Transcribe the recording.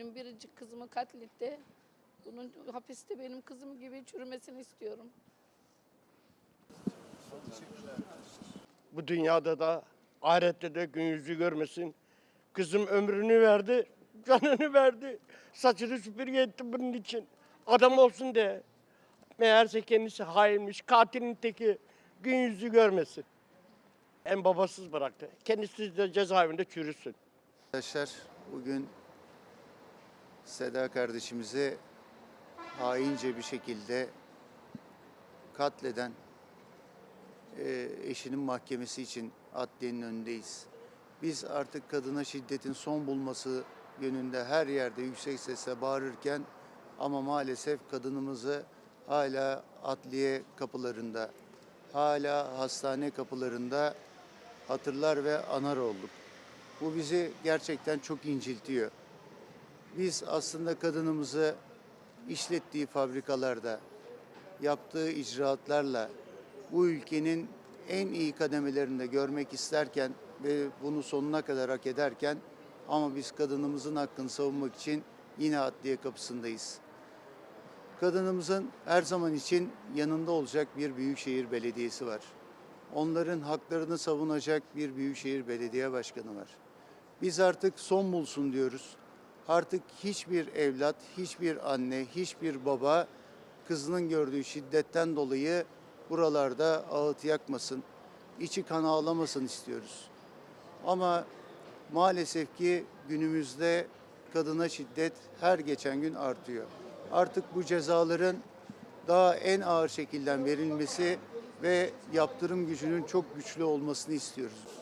Benim biricik kızımı katletti. Bunun hapiste benim kızım gibi çürümesini istiyorum. Bu dünyada da ahirette de gün yüzü görmesin. Kızım ömrünü verdi, canını verdi. Saçını süpürge etti bunun için. Adam olsun de. Meğerse kendisi hainmiş, katilin teki. Gün yüzü görmesin. En babasız bıraktı. Kendisi de cezaevinde çürüsün. Arkadaşlar bugün Seda kardeşimizi haince bir şekilde katleden e, eşinin mahkemesi için adliyenin önündeyiz. Biz artık kadına şiddetin son bulması yönünde her yerde yüksek sesle bağırırken ama maalesef kadınımızı hala adliye kapılarında, hala hastane kapılarında hatırlar ve anar olduk. Bu bizi gerçekten çok inciltiyor. Biz aslında kadınımızı işlettiği fabrikalarda, yaptığı icraatlarla bu ülkenin en iyi kademelerinde görmek isterken ve bunu sonuna kadar hak ederken ama biz kadınımızın hakkını savunmak için yine adliye kapısındayız. Kadınımızın her zaman için yanında olacak bir büyükşehir belediyesi var. Onların haklarını savunacak bir büyükşehir belediye başkanı var. Biz artık son bulsun diyoruz. Artık hiçbir evlat, hiçbir anne, hiçbir baba kızının gördüğü şiddetten dolayı buralarda ağıt yakmasın, içi kan ağlamasın istiyoruz. Ama maalesef ki günümüzde kadına şiddet her geçen gün artıyor. Artık bu cezaların daha en ağır şekilde verilmesi ve yaptırım gücünün çok güçlü olmasını istiyoruz.